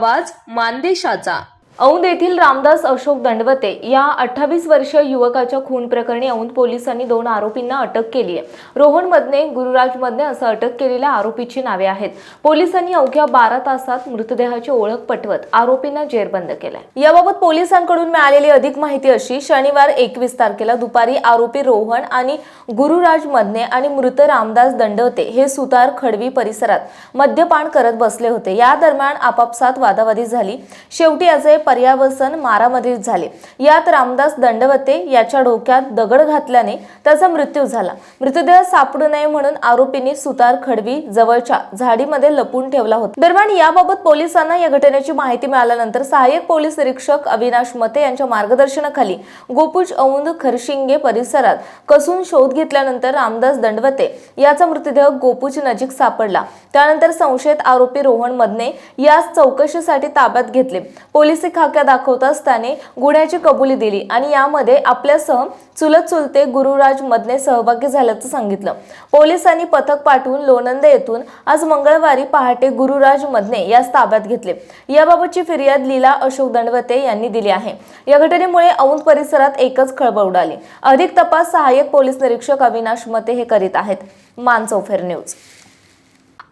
आवाज मानदेशाचा. औंध येथील रामदास अशोक दंडवते या अठ्ठावीस वर्षीय युवकाच्या खून प्रकरणी औंध पोलिसांनी दोन आरोपींना अटक केली आहे. रोहन मदने गुरुराज मदने असं अटक केलेल्या आरोपीची नावे आहेत. पोलिसांनी अवघ्या बारा तासात मृतदेहाची ओळख पटवत आरोपींना जेरबंद केलाय. याबाबत पोलिसांकडून मिळालेली अधिक माहिती अशी शनिवार एकवीस तारखेला दुपारी आरोपी रोहन आणि गुरुराज मदने आणि मृत रामदास दंडवते हे सुतार खडवी परिसरात मद्यपान करत बसले होते. या दरम्यान आपापसात वादावादी झाली. शेवटी असे पर्यावसन मारामारीत झाले. यात रामदास दंडवते याच्या डोक्यात दगड घातल्याने त्याचा मृत्यू झाला. मृतदेह सापडू नये म्हणून आरोपींनी सुतार खडवी जवळच्या झाडीमध्ये लपून ठेवला होता. दरम्यान याबाबत पोलिसांना या घटनेची माहिती मिळाल्यानंतर सहाय्यक पोलीस निरीक्षक अविनाश मते यांच्या मार्गदर्शनाखाली गोपुज औंद खरशिंगे परिसरात कसून शोध घेतल्यानंतर रामदास दंडवते याचा मृतदेह गोपुज नजीक सापडला. त्यानंतर संशयित आरोपी रोहन मदने यास चौकशीसाठी ताब्यात घेतले. पोलिसी खाक्या दाखवताच त्याने गुन्ह्याची कबुली दिली आणि यामध्ये आपल्यासह चुलत चुलते गुरुराज मदने सहभागी झाल्याचं सांगितलं. पोलिसांनी पथक पाठवून लोणंद येथून आज मंगळवारी पहाटे गुरुराज मदने यास ताब्यात घेतले. याबाबतची फिर्याद लीला अशोक दंडवते यांनी दिली आहे. या घटनेमुळे औंध परिसरात एकच खळबळ उडाली. अधिक तपास सहाय्यक पोलीस निरीक्षक अविनाश मते हे करीत आहेत. मानचौफेर न्यूज.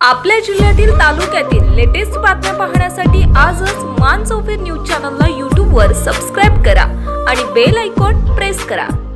आपल्या जिल्ह्यातील तालुक्यातील लेटेस्ट बातम्या पाहण्यासाठी आजच मान बेल आयकॉन प्रेस करा.